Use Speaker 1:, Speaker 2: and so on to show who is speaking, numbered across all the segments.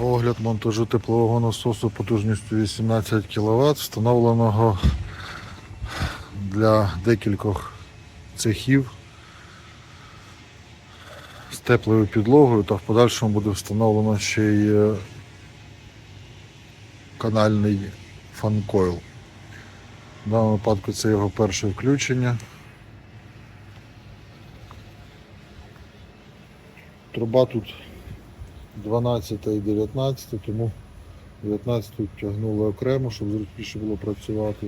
Speaker 1: Огляд монтажу теплового насосу потужністю 18 кВт, встановленого для декількох цехів з теплою підлогою та в подальшому буде встановлено ще й е, канальний фанкойл. В даному випадку це його перше включення. Труба тут 12 і 19, тому 19 тягнули окремо, щоб зручніше було працювати.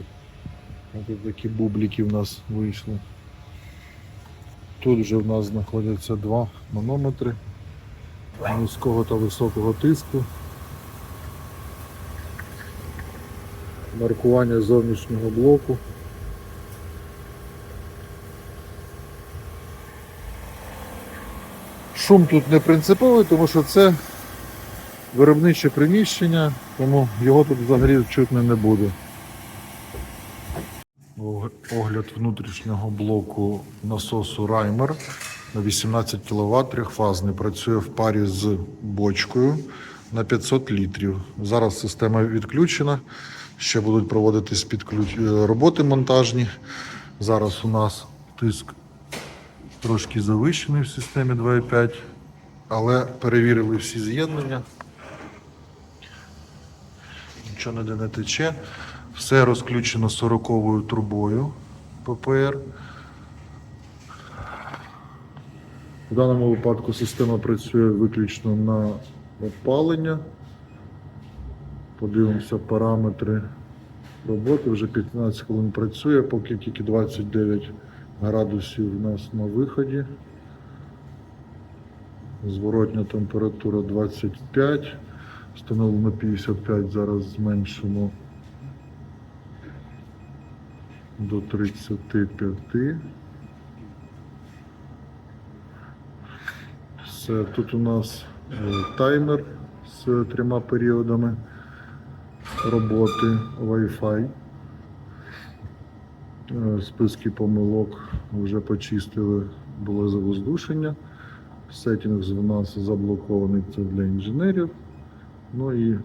Speaker 1: Ось такі бублики в нас вийшли. Тут вже в нас знаходяться два манометри низького та високого тиску. Маркування зовнішнього блоку. Шум тут не принциповий, тому що це виробниче приміщення, тому його тут взагалі чутно не буде. Огляд внутрішнього блоку насосу Раймер на 18 кВт трьохфазний. Працює в парі з бочкою на 500 літрів. Зараз система відключена. Ще будуть проводитись підключ... е, роботи монтажні. Зараз у нас тиск трошки завищений в системі 2.5, але перевірили всі з'єднання. Нічого ніде не тече. Все розключено 40-ю трубою ППР. В даному випадку система працює виключно на опалення. Подивимося параметри роботи. Вже 15 хвилин працює, поки тільки 29 градусів у нас на виході. Зворотня температура 25. Встановлено 55, зараз зменшимо до 35. Все, тут у нас е, таймер з трьома періодами роботи Wi-Fi. Е, Списки помилок вже почистили, було завоздушення. Сеттинг у нас заблокований це для інженерів. Ну і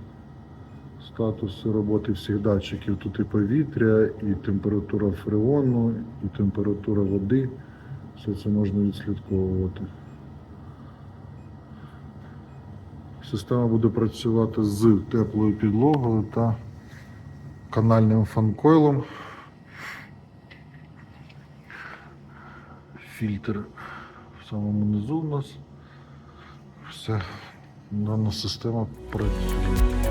Speaker 1: статус роботи всіх датчиків. Тут і повітря, і температура фреону, і температура води. Все це можна відслідковувати. Система буде працювати з теплою підлогою та канальним фанкойлом. Фільтр в самому низу у нас. Все, дана система працює.